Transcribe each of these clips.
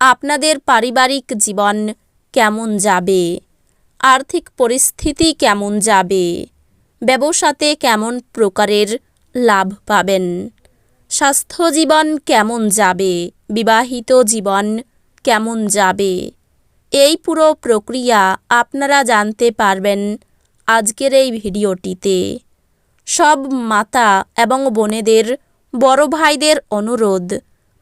আপনাদের পারিবারিক জীবন কেমন যাবে? আর্থিক পরিস্থিতি কেমন যাবে? ব্যবসাতে কেমন প্রকারের লাভ পাবেন? স্বাস্থ্য জীবন কেমন যাবে? বিবাহিত জীবন কেমন যাবে? এই পুরো প্রক্রিয়া আপনারা জানতে পারবেন আজকের এই ভিডিওটিতে। সব মাতা এবং বোনেদের, বড় ভাইদের অনুরোধ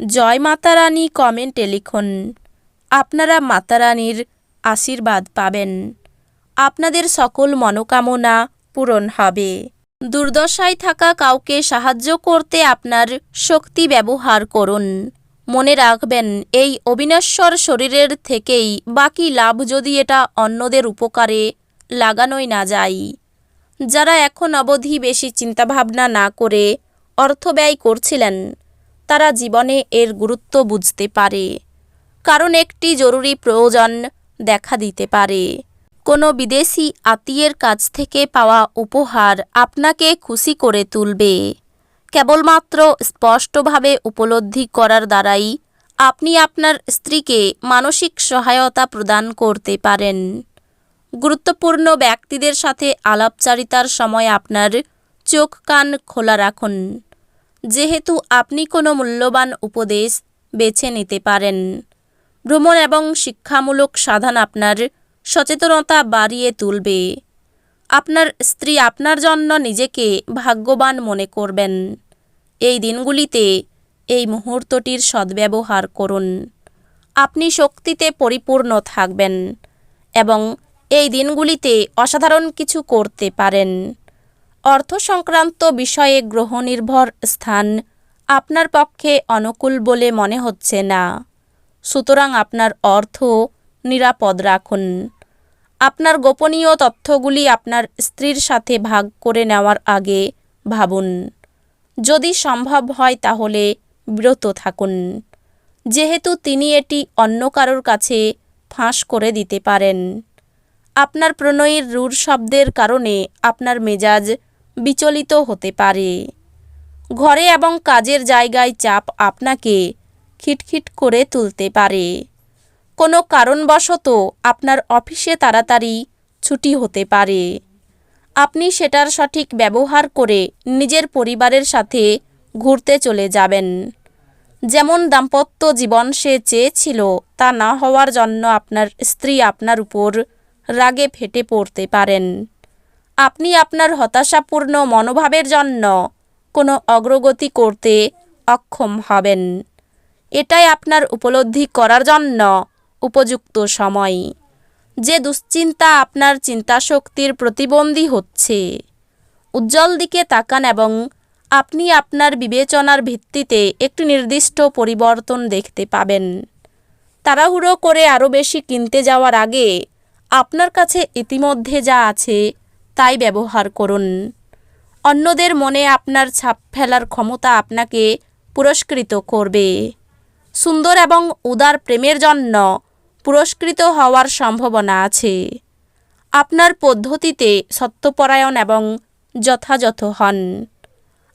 জয় মাতারানী কমেন্টে লিখুন, আপনারা মাতারানীর আশীর্বাদ পাবেন। আপনাদের সকল মনোকামনা পূরণ হবে। দুর্দশায় থাকা কাউকে সাহায্য করতে আপনার শক্তি ব্যবহার করুন। মনে রাখবেন, এই অবিনশ্বর শরীরের থেকেই বাকি লাভ যদি এটা অন্যদের উপকারে লাগানোই না যায়। যারা এখন অবধি বেশি চিন্তাভাবনা না করে অর্থ ব্যয় করছিলেন তারা জীবনে এর গুরুত্ব বুঝতে পারে। কারণ একটি জরুরি প্রয়োজন দেখা দিতে পারে। কোনো বিদেশি আত্মীয়ের কাছ থেকে পাওয়া উপহার আপনাকে খুশি করে তুলবে। কেবলমাত্র স্পষ্টভাবে উপলব্ধি করার দ্বারাই আপনি আপনার স্ত্রীকে মানসিক সহায়তা প্রদান করতে পারেন। গুরুত্বপূর্ণ ব্যক্তিদের সাথে আলাপচারিতার সময় আপনার চোখ কান খোলা রাখুন। যেহেতু আপনি কোনো মূল্যবান উপদেশ বেছে নিতে পারেন। ভ্রমণ এবং শিক্ষামূলক সাধন আপনার সচেতনতা বাড়িয়ে তুলবে। আপনার স্ত্রী আপনার জন্য নিজেকে ভাগ্যবান মনে করবেন। এই দিনগুলিতে এই মুহূর্তটির সদ্ব্যবহার করুন। আপনি শক্তিতে পরিপূর্ণ থাকবেন এবং এই দিনগুলিতে অসাধারণ কিছু করতে পারেন। অর্থ সংক্রান্ত বিষয়ে গ্রহনির্ভর স্থান আপনার পক্ষে অনুকূল বলে মনে হচ্ছে না। সুতরাং আপনার অর্থ নিরাপদ রাখুন। আপনার গোপনীয় তথ্যগুলি আপনার স্ত্রীর সাথে ভাগ করে নেওয়ার আগে ভাবুন। যদি সম্ভব হয় তাহলে বিরত থাকুন। যেহেতু তিনি এটি অন্য কারোর কাছে ফাঁস করে দিতে পারেন। আপনার প্রণয়ের রূঢ় শব্দের কারণে আপনার মেজাজ বিচলিত হতে পারে। ঘরে এবং কাজের জায়গায় চাপ আপনাকে খিটখিট করে তুলতে পারে। কোনো কারণবশত আপনার অফিসে তাড়াতাড়ি ছুটি হতে পারে। আপনি সেটার সঠিক ব্যবহার করে নিজের পরিবারের সাথে ঘুরতে চলে যাবেন। যেমন দাম্পত্য জীবন সে চেয়েছিল, তা না হওয়ার জন্য আপনার স্ত্রী আপনার উপর রাগে ফেটে পড়তে পারেন। আপনি আপনার হতাশাপূর্ণ মনোভাবের জন্য কোনো অগ্রগতি করতে অক্ষম হবেন। এটাই আপনার উপলব্ধি করার জন্য উপযুক্ত সময়। যে দুশ্চিন্তা আপনার চিন্তাশক্তির প্রতিবন্ধী হচ্ছে, উজ্জ্বল দিকে তাকান এবং আপনি আপনার বিবেচনার ভিত্তিতে একটি নির্দিষ্ট পরিবর্তন দেখতে পাবেন। তাড়াহুড়ো করে আরও বেশি কিনতে যাওয়ার আগে আপনার কাছে ইতিমধ্যে যা আছে তাই ব্যবহার করুন। অন্যদের মনে আপনার ছাপ ফেলার ক্ষমতা আপনাকে পুরস্কৃত করবে। সুন্দর এবং উদার প্রেমের জন্য পুরস্কৃত হওয়ার সম্ভাবনা আছে। আপনার পদ্ধতিতে সত্যপরায়ণ এবং যথাযথ হন।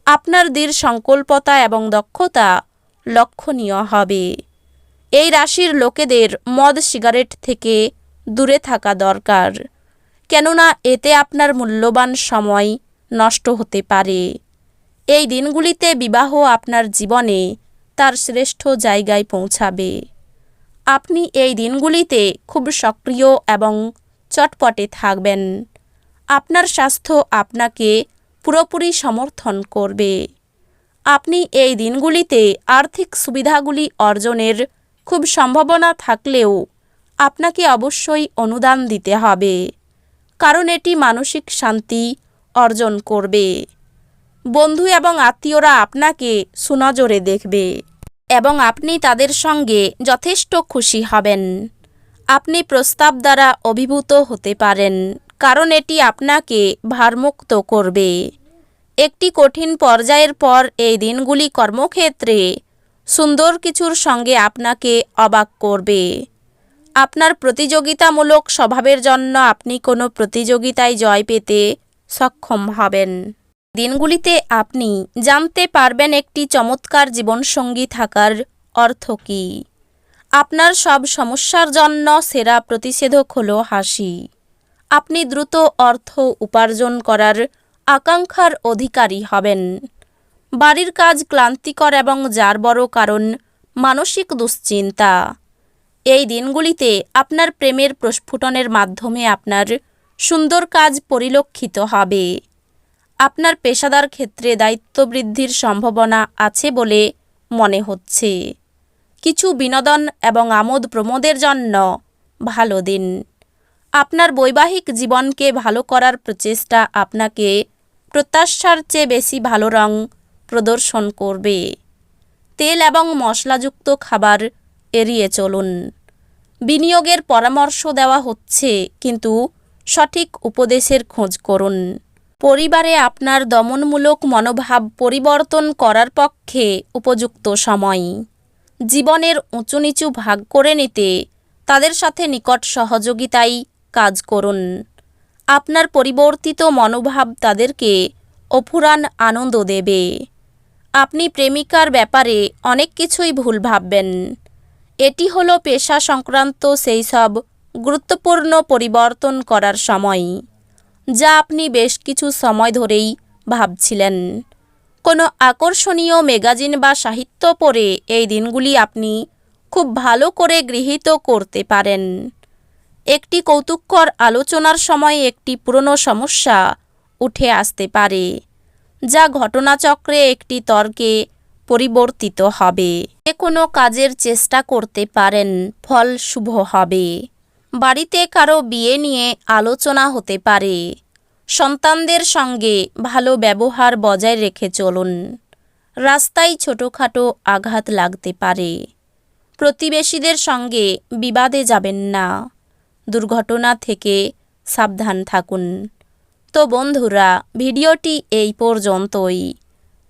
আপনার দৃঢ় সংকল্পতা এবং দক্ষতা লক্ষণীয় হবে। এই রাশির লোকেদের মদ, সিগারেট থেকে দূরে থাকা দরকার। কেননা এতে আপনার মূল্যবান সময় নষ্ট হতে পারে। এই দিনগুলিতে বিবাহ আপনার জীবনে তার শ্রেষ্ঠ জায়গায় পৌঁছাবে। আপনি এই দিনগুলিতে খুব সক্রিয় এবং চটপটে থাকবেন। আপনার স্বাস্থ্য আপনাকে পুরোপুরি সমর্থন করবে। আপনি এই দিনগুলিতে আর্থিক সুবিধাগুলি অর্জনের খুব সম্ভাবনা থাকলেও আপনাকে অবশ্যই অনুদান দিতে হবে। কারণ এটি মানসিক শান্তি অর্জন করবে। বন্ধু এবং আত্মীয়রা আপনাকে সুনজরে দেখবে এবং আপনি তাদের সঙ্গে যথেষ্ট খুশি হবেন। আপনি প্রস্তাব দ্বারা অভিভূত হতে পারেন, কারণ এটি আপনাকে ভারমুক্ত করবে। একটি কঠিন পর্যায়ের পর এই দিনগুলি কর্মক্ষেত্রে সুন্দর কিছুর সঙ্গে আপনাকে অবাক করবে। আপনার প্রতিযোগিতামূলক স্বভাবের জন্য আপনি কোনো প্রতিযোগিতায় জয় পেতে সক্ষম হবেন। দিনগুলিতে আপনি জানতে পারবেন একটি চমৎকার জীবনসঙ্গী থাকার অর্থ কী। আপনার সব সমস্যার জন্য সেরা প্রতিষেধক হলো হাসি। আপনি দ্রুত অর্থ উপার্জন করার আকাঙ্ক্ষার অধিকারী হবেন। বাড়ির কাজ ক্লান্তিকর এবং যার বড় কারণ মানসিক দুশ্চিন্তা। এই দিনগুলিতে আপনার প্রেমের প্রস্ফুটনের মাধ্যমে আপনার সুন্দর কাজ পরিলক্ষিত হবে। আপনার পেশাদার ক্ষেত্রে দায়িত্ব বৃদ্ধির সম্ভাবনা আছে বলে মনে হচ্ছে। কিছু বিনোদন এবং আমোদ প্রমোদের জন্য ভালো দিন। আপনার বৈবাহিক জীবনকে ভালো করার প্রচেষ্টা আপনাকে প্রত্যাশার চেয়ে বেশি ভালো রং প্রদর্শন করবে। তেল এবং মশলাযুক্ত খাবার এড়িয়ে চলুন। বিনিয়োগের পরামর্শ দেওয়া হচ্ছে, কিন্তু সঠিক উপদেশের খোঁজ করুন। পরিবারে আপনার দমনমূলক মনোভাব পরিবর্তন করার পক্ষে উপযুক্ত সময়। জীবনের উঁচু নিচু ভাগ করে নিতে তাদের সাথে নিকট সহযোগিতাই কাজ করুন। আপনার পরিবর্তিত মনোভাব তাদেরকে অফুরান আনন্দ দেবে। আপনি প্রেমিকার ব্যাপারে অনেক কিছুই ভুল ভাববেন। এটি হলো পেশা সংক্রান্ত সেই সব গুরুত্বপূর্ণ পরিবর্তন করার সময়, যা আপনি বেশ কিছু সময় ধরেই ভাবছিলেন। কোনো আকর্ষণীয় ম্যাগাজিন বা সাহিত্য পড়ে এই দিনগুলি আপনি খুব ভালো করে গৃহীত করতে পারেন। একটি কৌতুককর আলোচনার সময় একটি পুরনো সমস্যা উঠে আসতে পারে, যা ঘটনাচক্রে একটি তর্কে পরিবর্তিত হবে। যে কোনো কাজের চেষ্টা করতে পারেন, ফল শুভ হবে। বাড়িতে কারও বিয়ে নিয়ে আলোচনা হতে পারে। সন্তানদের সঙ্গে ভালো ব্যবহার বজায় রেখে চলুন। রাস্তায় ছোটোখাটো আঘাত লাগতে পারে। প্রতিবেশীদের সঙ্গে বিবাদে যাবেন না। দুর্ঘটনা থেকে সাবধান থাকুন। তো বন্ধুরা, ভিডিওটি এই পর্যন্তই।